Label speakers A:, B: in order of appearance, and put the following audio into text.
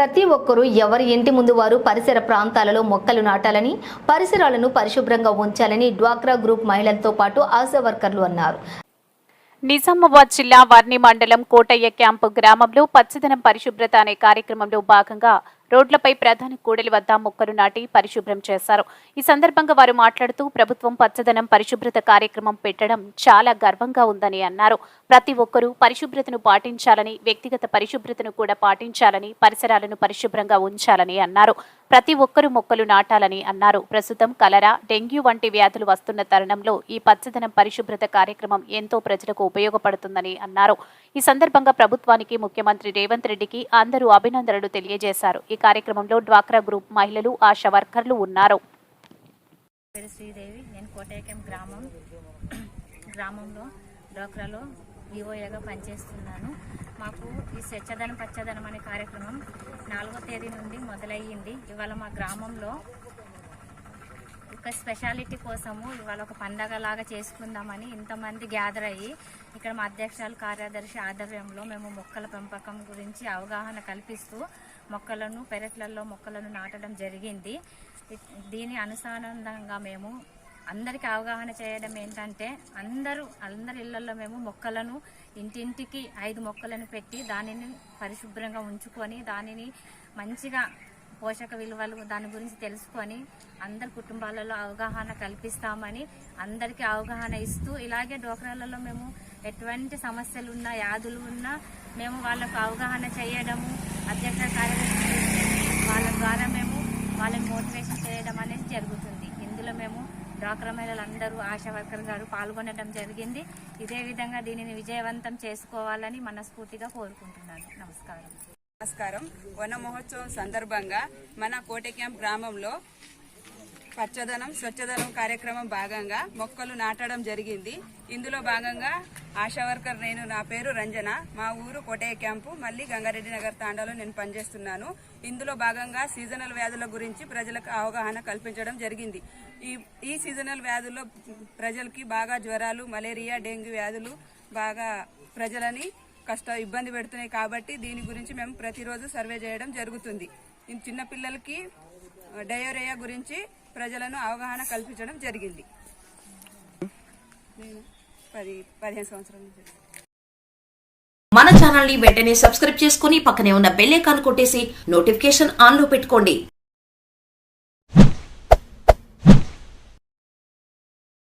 A: ప్రతి ఒక్కరూ ఎవరి ఇంటి ముందు వారు పరిసర ప్రాంతాలలో మొక్కలు నాటాలని పరిసరాలను పరిశుభ్రంగా ఉంచాలని డ్వాక్రా గ్రూప్ మహిళలతో పాటు ఆశా వర్కర్లు అన్నారు.
B: నిజామాబాద్ జిల్లా వర్ణి మండలం కోటయ్య క్యాంపు గ్రామంలో పచ్చదనం పరిశుభ్రత అనే కార్యక్రమంలో భాగంగా రోడ్లపై ప్రధాని కూడలి వద్ద మొక్కలు నాటి పరిశుభ్రం చేశారు. ఈ సందర్భంగా వారు మాట్లాడుతూ ప్రభుత్వం పచ్చదనం పరిశుభ్రత కార్యక్రమం పెట్టడం చాలా గర్వంగా ఉందని అన్నారు. ప్రతి ఒక్కరూ పరిశుభ్రతను పాటించాలని వ్యక్తిగత పరిశుభ్రతను కూడా పాటించాలని పరిసరాలను పరిశుభ్రంగా ఉంచాలని అన్నారు. ప్రతి ఒక్కరూ మొక్కలు నాటాలని అన్నారు. ప్రస్తుతం కలరా డెంగ్యూ వంటి వ్యాధులు వస్తున్న తరుణంలో ఈ పచ్చదనం పరిశుభ్రత కార్యక్రమం ఎంతో ప్రజలకు ఉపయోగపడుతుందని అన్నారు. ఈ సందర్భంగా ప్రభుత్వానికి ముఖ్యమంత్రి రేవంత్ రెడ్డికి అందరూ అభినందనలు తెలియజేశారు. ఈ కార్యక్రమంలో డ్వాక్రా గ్రూప్ మహిళలు ఆశా వర్కర్లు ఉన్నారు.
C: శ్రీదేవి. నేను కోటేకం గ్రామం గ్రామంలో వివోఏగా పనిచేస్తున్నాను. మాకు ఈ స్వచ్ఛదనం పచ్చదనం అనే కార్యక్రమం నాలుగో తేదీ నుండి మొదలయ్యింది. ఇవాళ మా గ్రామంలో ఒక స్పెషాలిటీ కోసము ఇవాళ ఒక పండగ లాగా చేసుకుందామని ఇంతమంది గ్యాదర్ అయ్యి ఇక్కడ మా అధ్యక్షాలు కార్యదర్శి ఆధ్వర్యంలో మేము మొక్కల పెంపకం గురించి అవగాహన కల్పిస్తూ మొక్కలను పెరట్లలో మొక్కలను నాటడం జరిగింది. దీని అనుసానందంగా మేము అందరికి అవగాహన చేయడం ఏంటంటే అందరూ అందరి ఇళ్ళలో మేము మొక్కలను ఇంటింటికి ఐదు మొక్కలను పెట్టి దానిని పరిశుభ్రంగా ఉంచుకొని దానిని మంచిగా పోషక విలువలు దాని గురించి తెలుసుకొని అందరి కుటుంబాలలో అవగాహన కల్పిస్తామని అందరికీ అవగాహన ఇస్తూ ఇలాగే డోక్రాలలో మేము ఎటువంటి సమస్యలు ఉన్నా వ్యాధులు ఉన్నా మేము వాళ్ళకు అవగాహన చేయడము అధ్యక్ష కార్యదర్శి వాళ్ళ ద్వారా మేము వాళ్ళని మోటివేషన్ చేయడం అనేది జరుగుతుంది. ఇందులో మేము డ్వాక్రా మహిళలందరూ ఆశా వర్కర్ గారు పాల్గొనడం జరిగింది. ఇదే విధంగా దీనిని విజయవంతం చేసుకోవాలని మనస్ఫూర్తిగా కోరుకుంటున్నాను. నమస్కారం.
D: నమస్కారం. వన మహోత్సవం సందర్భంగా మన కోట క్యాంప్ గ్రామంలో పచ్చదనం స్వచ్ఛదనం కార్యక్రమం భాగంగా మొక్కలు నాటడం జరిగింది. ఇందులో భాగంగా ఆశా వర్కర్ నేను నా పేరు రంజన. మా ఊరు కోటయ్య క్యాంపు మళ్ళీ గంగారెడ్డి నగర్ తాండాలో నేను పనిచేస్తున్నాను. ఇందులో భాగంగా సీజనల్ వ్యాధుల గురించి ప్రజలకు అవగాహన కల్పించడం జరిగింది. ఈ ఈ సీజనల్ వ్యాధుల్లో ప్రజలకి బాగా జ్వరాలు మలేరియా డెంగ్యూ వ్యాధులు బాగా ప్రజలని కష్ట ఇబ్బంది పెడుతున్నాయి కాబట్టి దీని గురించి మేము ప్రతిరోజు సర్వే చేయడం జరుగుతుంది. చిన్నపిల్లలకి డయోరియా గురించి ప్రజలను అవగాహన కల్పించడం జరిగింది. పది పదిహేను సంవత్సరాల నుంచి
E: మన ఛానల్ని వెంటనే సబ్స్క్రైబ్ చేసుకుని పక్కనే ఉన్న బెల్ ఐకాన్ కొట్టేసి నోటిఫికేషన్ ఆన్లో పెట్టుకోండి.